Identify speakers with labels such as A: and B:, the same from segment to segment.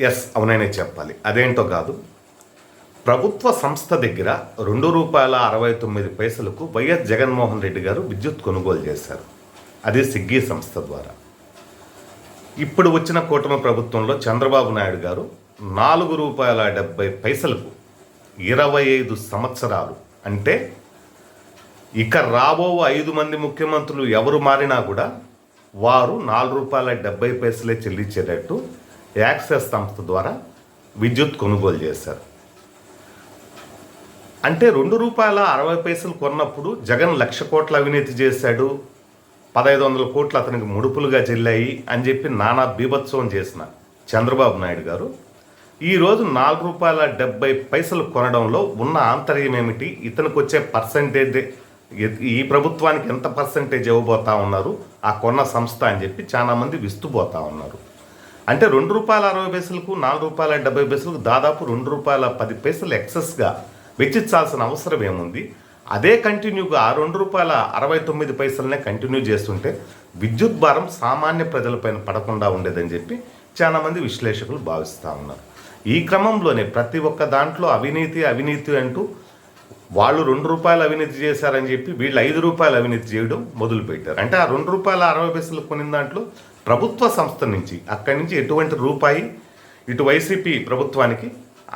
A: Yes అవుననే చెప్పాలి. అదేంటో కాదు. ప్రభుత్వ సంస్థ దగ్గర రెండు రూపాయల అరవై తొమ్మిది పైసలకు వైఎస్ జగన్మోహన్ రెడ్డి గారు విద్యుత్ కొనుగోలు చేశారు. అది సిగ్గీ సంస్థ ద్వారా. ఇప్పుడు వచ్చిన కూటమి ప్రభుత్వంలో చంద్రబాబు నాయుడు గారు నాలుగు రూపాయల డెబ్బై పైసలకు ఇరవై ఐదు సంవత్సరాలు. అంటే ఇక రాబో ఐదు మంది ముఖ్యమంత్రులు ఎవరు మారినా కూడా వారు నాలుగు రూపాయల డెబ్బై పైసలే చెల్లించేటట్టు యాక్సెస్ సంస్థ ద్వారా విద్యుత్ కొనుగోలు చేశారు. అంటే రెండు రూపాయల అరవై పైసలు కొన్నప్పుడు జగన్ లక్ష కోట్ల అవినీతి చేశాడు పదహైదు వందల కోట్లు అతనికి ముడుపులుగా చెల్లాయి అని చెప్పి నానా బీభత్సవం చేసిన చంద్రబాబు నాయుడు గారు. ఈరోజు నాలుగు రూపాయల డెబ్బై పైసలు కొనడంలో ఉన్న ఆంతర్యం ఏమిటి? ఇతనికి వచ్చే పర్సంటేజ్ ఈ ప్రభుత్వానికి ఎంత పర్సంటేజ్ ఇవ్వబోతా ఉన్నారు? ఆ కొన్న సంస్థ అని చెప్పి చాలామంది విస్తుపోతా ఉన్నారు. అంటే రెండు రూపాయల అరవై పైసలకు నాలుగు రూపాయల డెబ్బై పైసలకు దాదాపు రెండు రూపాయల పది పైసలు ఎక్సెస్గా వెచ్చించాల్సిన అవసరం ఏముంది? అదే కంటిన్యూగా ఆ రెండు రూపాయల అరవై తొమ్మిది పైసలనే కంటిన్యూ చేస్తుంటే విద్యుత్ భారం సామాన్య ప్రజలపైన పడకుండా ఉండేదని చెప్పి చాలామంది విశ్లేషకులు భావిస్తూ ఉన్నారు. ఈ క్రమంలోనే ప్రతి ఒక్క దాంట్లో అవినీతి అవినీతి అంటూ వాళ్ళు రెండు రూపాయలు అవినీతి చేశారని చెప్పి వీళ్ళు ఐదు రూపాయలు అవినీతి చేయడం మొదలుపెట్టారు. అంటే ఆ రెండు రూపాయల అరవై పైసలు కొనిన దాంట్లో ప్రభుత్వ సంస్థ నుంచి అక్కడి నుంచి ఎటువంటి రూపాయి ఇటు వైసీపీ ప్రభుత్వానికి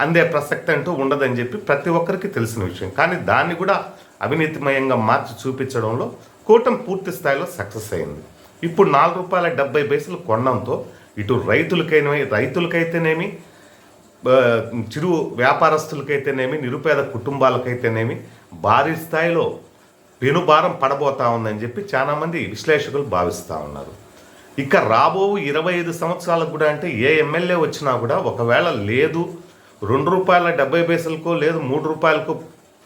A: అందే ప్రసక్తి అంటూ ఉండదని చెప్పి ప్రతి ఒక్కరికి తెలిసిన విషయం. కానీ దాన్ని కూడా అవినీతిమయంగా మార్చి చూపించడంలో కూటమి పూర్తి స్థాయిలో సక్సెస్ అయింది. ఇప్పుడు నాలుగు రూపాయల డెబ్బై పైసలు కొనడంతో ఇటు రైతులకైనా రైతులకైతేనేమి చిరు వ్యాపారస్తులకైతేనేమి నిరుపేద కుటుంబాలకైతేనేమి భారీ స్థాయిలో పెనుభారం పడబోతా ఉందని చెప్పి చాలామంది విశ్లేషకులు భావిస్తూ ఉన్నారు. ఇక రాబో ఇరవై ఐదు సంవత్సరాలకు కూడా అంటే ఏ ఎమ్మెల్యే వచ్చినా కూడా ఒకవేళ లేదు రెండు రూపాయల డెబ్బై పైసలకో లేదు మూడు రూపాయలకో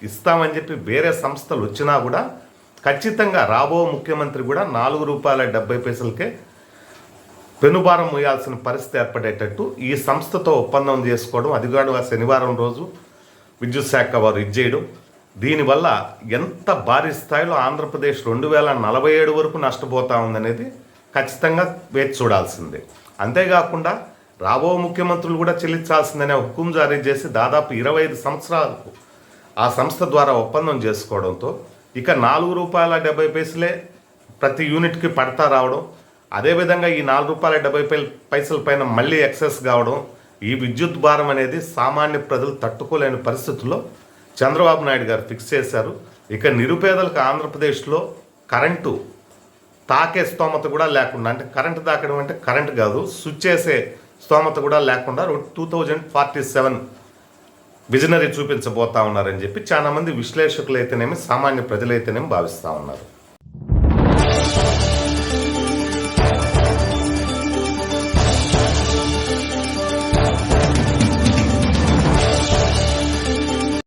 A: ఇస్తామని చెప్పి వేరే సంస్థలు వచ్చినా కూడా ఖచ్చితంగా రాబో ముఖ్యమంత్రి కూడా నాలుగు రూపాయల డెబ్బై పైసలకే పెనుభారం మోయాల్సిన పరిస్థితి ఏర్పడేటట్టు ఈ సంస్థతో ఒప్పందం చేసుకోవడం అది కూడా శనివారం రోజు విద్యుత్ శాఖ వారు ఇచ్చేయడం దీనివల్ల ఎంత భారీ స్థాయిలో ఆంధ్రప్రదేశ్ రెండు వేల నలభై ఏడు వరకు నష్టపోతా ఉందనేది ఖచ్చితంగా వేచి చూడాల్సిందే. అంతేకాకుండా రాబో ముఖ్యమంత్రులు కూడా చెల్లించాల్సిందనే హుకుం జారీ చేసి దాదాపు ఇరవై ఐదు సంవత్సరాలకు ఆ సంస్థ ద్వారా ఒప్పందం చేసుకోవడంతో ఇక నాలుగు రూపాయల డెబ్బై పైసలే ప్రతి యూనిట్కి పడతా రావడం అదేవిధంగా ఈ నాలుగు రూపాయల డెబ్బై పై పైసల పైన మళ్ళీ ఎక్సెస్ కావడం ఈ విద్యుత్ భారం అనేది సామాన్య ప్రజలు తట్టుకోలేని పరిస్థితుల్లో చంద్రబాబు నాయుడు గారు ఫిక్స్ చేశారు. ఇక నిరుపేదలకు ఆంధ్రప్రదేశ్లో కరెంటు తాకే స్తోమత కూడా లేకుండా అంటే కరెంట్ తాకడం అంటే కరెంట్ కాదు స్విచ్ చేసే స్తోమత కూడా లేకుండా two thousand forty seven visionary చూపించబోతా ఉన్నారని చెప్పి చాలా మంది విశ్లేషకులు అయితేనేమి సామాన్య ప్రజలైతేనేమి భావిస్తూ ఉన్నారు.